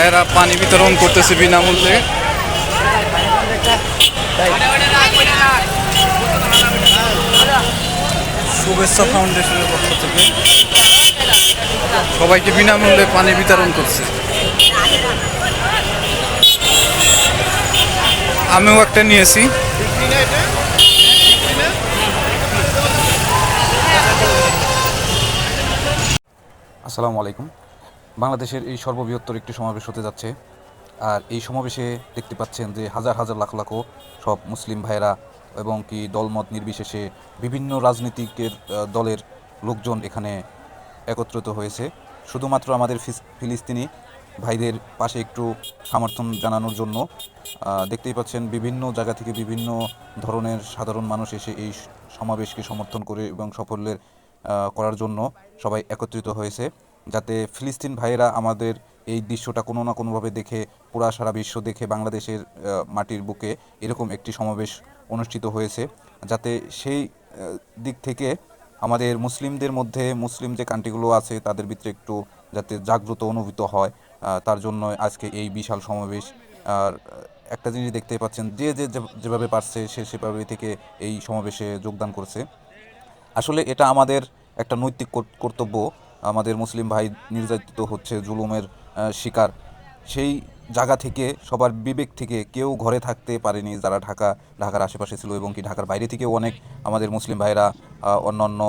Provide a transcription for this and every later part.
ভাইয়েরা পানি বিতরণ করতেছে বিনামূল্যে। শুভেচ্ছা ফাউন্ডেশনের পক্ষ থেকে। সবাইকে বিনামূল্যে পানি বিতরণ করছে। আমিও একটা নিয়েছি। আসসালামু আলাইকুম। বাংলাদেশের এই সর্ববৃহত্তর একটি সমাবেশ হতে যাচ্ছে। আর এই সমাবেশে দেখতে পাচ্ছেন যে হাজার হাজার লাখ লাখো সব মুসলিম ভাইরা এবং কি দলমত নির্বিশেষে বিভিন্ন রাজনীতিকের দলের লোকজন এখানে একত্রিত হয়েছে। শুধুমাত্র আমাদের ফিলিস্তিনি ভাইদের পাশে একটু সমর্থন জানানোর জন্য দেখতেই পাচ্ছেন বিভিন্ন জায়গা থেকে বিভিন্ন ধরনের সাধারণ মানুষ এসে এই সমাবেশকে সমর্থন করে এবং সাফল্যের করার জন্য সবাই একত্রিত হয়েছে। যাতে ফিলিস্তিন ভাইয়েরা আমাদের এই দৃশ্যটা কোনো না কোনোভাবে দেখে, পুরা সারা বিশ্ব দেখে বাংলাদেশের মাটির বুকে এরকম একটি সমাবেশ অনুষ্ঠিত হয়েছে। যাতে সেই দিক থেকে আমাদের মুসলিমদের মধ্যে, মুসলিম যে কান্ট্রিগুলো আছে তাদের ভিতরে একটু যাতে জাগ্রত অনুভূত হয় তার জন্য আজকে এই বিশাল সমাবেশ। আর একটা জিনিস দেখতে পাচ্ছেন, যে যে যেভাবে পারছে সে সেভাবে থেকে এই সমাবেশে যোগদান করছে। আসলে এটা আমাদের একটা নৈতিক কর- কর্তব্য। আমাদের মুসলিম ভাই নির্যাতিত হচ্ছে, জুলুমের শিকার। সেই জায়গা থেকে, সবার বিবেক থেকে কেউ ঘরে থাকতে পারেনি যারা ঢাকা, ঢাকার আশেপাশে ছিল এবং কি ঢাকার বাইরে থেকেও অনেক আমাদের মুসলিম ভাইরা অন্য অন্য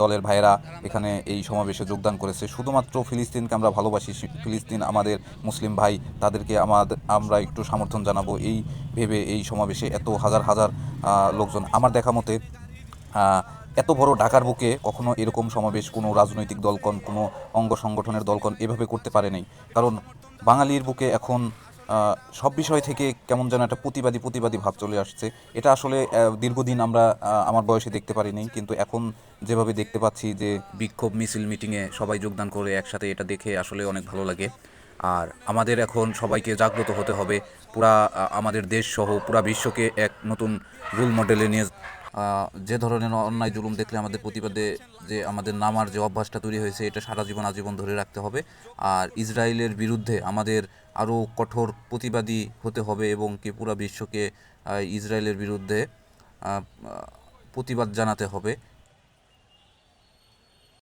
দলের ভাইরা এখানে এই সমাবেশে যোগদান করেছে। শুধুমাত্র ফিলিস্তিনকে আমরা ভালোবাসি ফিলিস্তিন আমাদের মুসলিম ভাই, তাদেরকে আমাদের আমরা একটু সমর্থন জানাব এই ভেবে এই সমাবেশে এত হাজার হাজার লোকজন। আমার দেখা মতে এত বড় ঢাকার বুকে কখনো এরকম সমাবেশ, কোনো রাজনৈতিক দলকন, কোনো অঙ্গ সংগঠনের দলকন এভাবে করতে পারে নাই। কারণ বাঙালির বুকে এখন সব বিষয় থেকে কেমন যেন একটা প্রতিবাদী প্রতিবাদী ভাব চলে আসছে। এটা আসলে দীর্ঘদিন আমরা আমার বয়সে দেখতে পারিনি কিন্তু এখন যেভাবে দেখতে পাচ্ছি যে বিক্ষোভ, মিছিল, মিটিংয়ে সবাই যোগদান করে একসাথে এটা দেখে আসলে অনেক ভালো লাগে। আর আমাদের এখন সবাইকে জাগ্রত হতে হবে, পুরা আমাদের দেশ সহ পুরা বিশ্বকে এক নতুন রোল মডেলে নিয়ে যে ধরনের অন্যায় জুলুম দেখলে আমাদের প্রতিবাদে যে আমাদের নামার যে অভ্যাসটা তৈরি হয়েছে, এটা সারা জীবন আজীবন ধরে রাখতে হবে। আর ইসরায়েলের বিরুদ্ধে আমাদের আরও কঠোর প্রতিবাদী হতে হবে এবং কি পুরা বিশ্বকে ইসরায়েলের বিরুদ্ধে প্রতিবাদ জানাতে হবে।